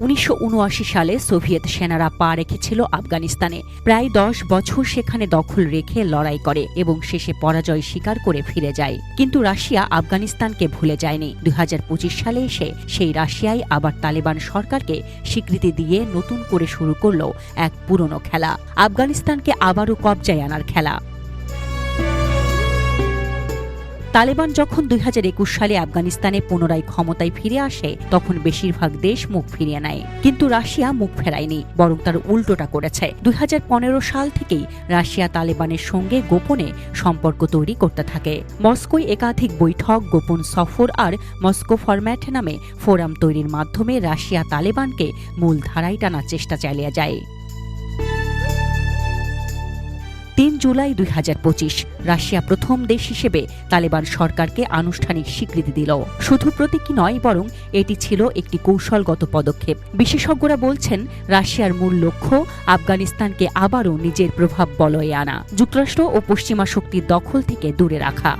উনিশশো উনআশি সালে সোভিয়েত সেনারা পা রেখেছিল আফগানিস্তানে। প্রায় দশ বছর সেখানে দখল রেখে লড়াই করে এবং শেষে পরাজয় স্বীকার করে ফিরে যায়। কিন্তু রাশিয়া আফগানিস্তানকে ভুলে যায়নি। দু হাজার পঁচিশ সালে এসে সেই রাশিয়াই আবার তালেবান সরকারকে স্বীকৃতি দিয়ে নতুন করে শুরু করল এক পুরনো খেলা। আফগানিস্তানকে আবারও কবজায় আনার খেলা। তালেবান যখন দুই হাজার একুশ সালে আফগানিস্তানে পুনরায় ক্ষমতায় ফিরে আসে, তখন বেশিরভাগ দেশ মুখ ফিরিয়ে নেয়। কিন্তু রাশিয়া মুখ ফেরায়নি, বরং তার উল্টোটা করেছে। দুই হাজার পনেরো সাল থেকেই রাশিয়া তালেবানের সঙ্গে গোপনে সম্পর্ক তৈরি করতে থাকে। মস্কোয় একাধিক বৈঠক, গোপন সফর আর মস্কো ফরম্যাট নামে ফোরাম তৈরির মাধ্যমে রাশিয়া তালেবানকে মূল ধারায় টানার চেষ্টা চালিয়ে যায়। তিন জুলাই দুই হাজার পঁচিশ, রাশিয়া প্রথম দেশ হিসেবে তালেবান সরকারকে আনুষ্ঠানিক স্বীকৃতি দিল। শুধু প্রতীকী নয়, বরং এটি ছিল একটি কৌশলগত পদক্ষেপ। বিশেষজ্ঞরা বলছেন, রাশিয়ার মূল লক্ষ্য আফগানিস্তানকে আবারও নিজের প্রভাব বলয়ে আনা, যুক্তরাষ্ট্র ও পশ্চিমা শক্তির দখল থেকে দূরে রাখা।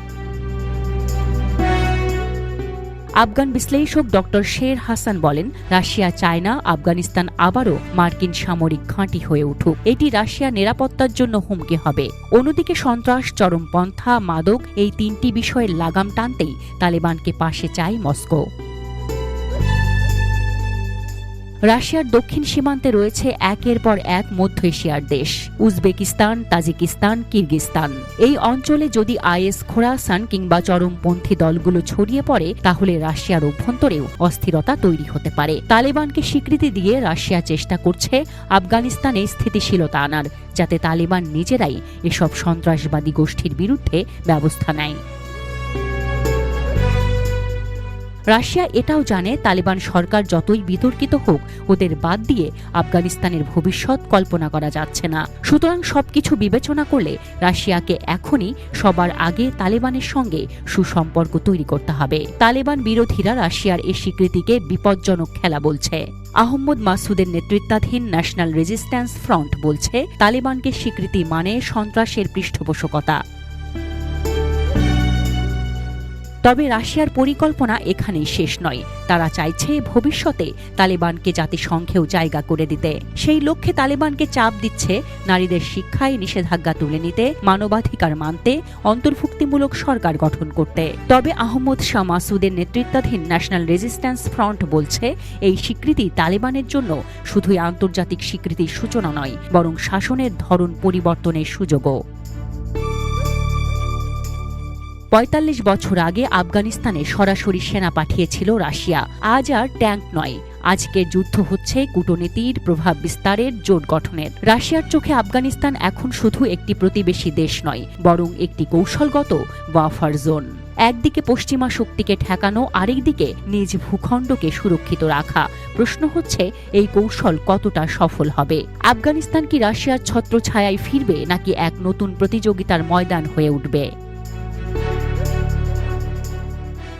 আফগান বিশ্লেষক ডক্টর শের হাসান বলেন, রাশিয়া চায় না আফগানিস্তান আবারও মার্কিন সামরিক ঘাঁটি হয়ে উঠুক। এটি রাশিয়ার নিরাপত্তার জন্য হুমকি হবে। অন্যদিকে সন্ত্রাস, চরমপন্থা, মাদক এই তিনটি বিষয়ের লাগাম টানতেই তালেবানকে পাশে চায় মস্কো। রাশিয়ার দক্ষিণ সীমান্তে রয়েছে একের পর এক মধ্য এশিয়ার দেশ, উজবেকিস্তান, তাজিকিস্তান কিরগিস্তান এই অঞ্চলে যদি আইএস খোরাসান কিংবা চরমপন্থী দলগুলো ছড়িয়ে পড়ে, তাহলে রাশিয়ার অভ্যন্তরেও অস্থিরতা তৈরি হতে পারে। তালেবানকে স্বীকৃতি দিয়ে রাশিয়া চেষ্টা করছে আফগানিস্তানে স্থিতিশীলতা আনার, যাতে তালেবান নিজেরাই এসব সন্ত্রাসবাদী গোষ্ঠীর বিরুদ্ধে ব্যবস্থা নেয়। রাশিয়া এটাও জানে তালেবান সরকার যতই বিতর্কিত হোক, ওদের বাদ দিয়ে আফগানিস্তানের ভবিষ্যৎ কল্পনা করা যাচ্ছে না। সুতরাং সবকিছু বিবেচনা করলে রাশিয়াকে এখনই সবার আগে তালেবানের সঙ্গে সুসম্পর্ক তৈরি করতে হবে। তালেবান বিরোধীরা রাশিয়ার এ স্বীকৃতিকে বিপজ্জনক খেলা বলছে। আহম্মদ মাসুদের নেতৃত্বাধীন ন্যাশনাল রেজিস্ট্যান্স ফ্রন্ট বলছে, তালেবানকে স্বীকৃতি মানে সন্ত্রাসের পৃষ্ঠপোষকতা। তবে রাশিয়ার পরিকল্পনা এখানেই শেষ নয়। তারা চাইছে ভবিষ্যতে তালেবানকে জাতিসংঘেও জায়গা করে দিতে। সেই লক্ষ্যে তালেবানকে চাপ দিচ্ছে নারীদের শিক্ষায় নিষেধাজ্ঞা তুলে নিতে, মানবাধিকার মানতে, অন্তর্ভুক্তিমূলক সরকার গঠন করতে। তবে আহমদ শাহ মাসুদের নেতৃত্বাধীন ন্যাশনাল রেজিস্ট্যান্স ফ্রন্ট বলছে, এই স্বীকৃতি তালেবানের জন্য শুধুই আন্তর্জাতিক স্বীকৃতির সূচনা নয়, বরং শাসনের ধরন পরিবর্তনের সুযোগও। পঁয়তাল্লিশ বছর আগে আফগানিস্তানে সরাসরি সেনা পাঠিয়েছিল রাশিয়া। আজ আর ট্যাঙ্ক নয়। আজকের যুদ্ধ হচ্ছে কূটনীতির প্রভাব বিস্তারের জোট গঠনের। রাশিয়ার চোখে আফগানিস্তান এখন শুধু একটি প্রতিবেশী দেশ নয়, বরং একটি কৌশলগত বাফার জোন একদিকে পশ্চিমা শক্তিকে ঠেকানো আরেকদিকে নিজ ভূখণ্ডকে সুরক্ষিত রাখা। প্রশ্ন হচ্ছে, এই কৌশল কতটা সফল হবে? আফগানিস্তান কি রাশিয়ার ছত্রছায়ায় ফিরবে, নাকি এক নতুন প্রতিযোগিতার ময়দান হয়ে উঠবে?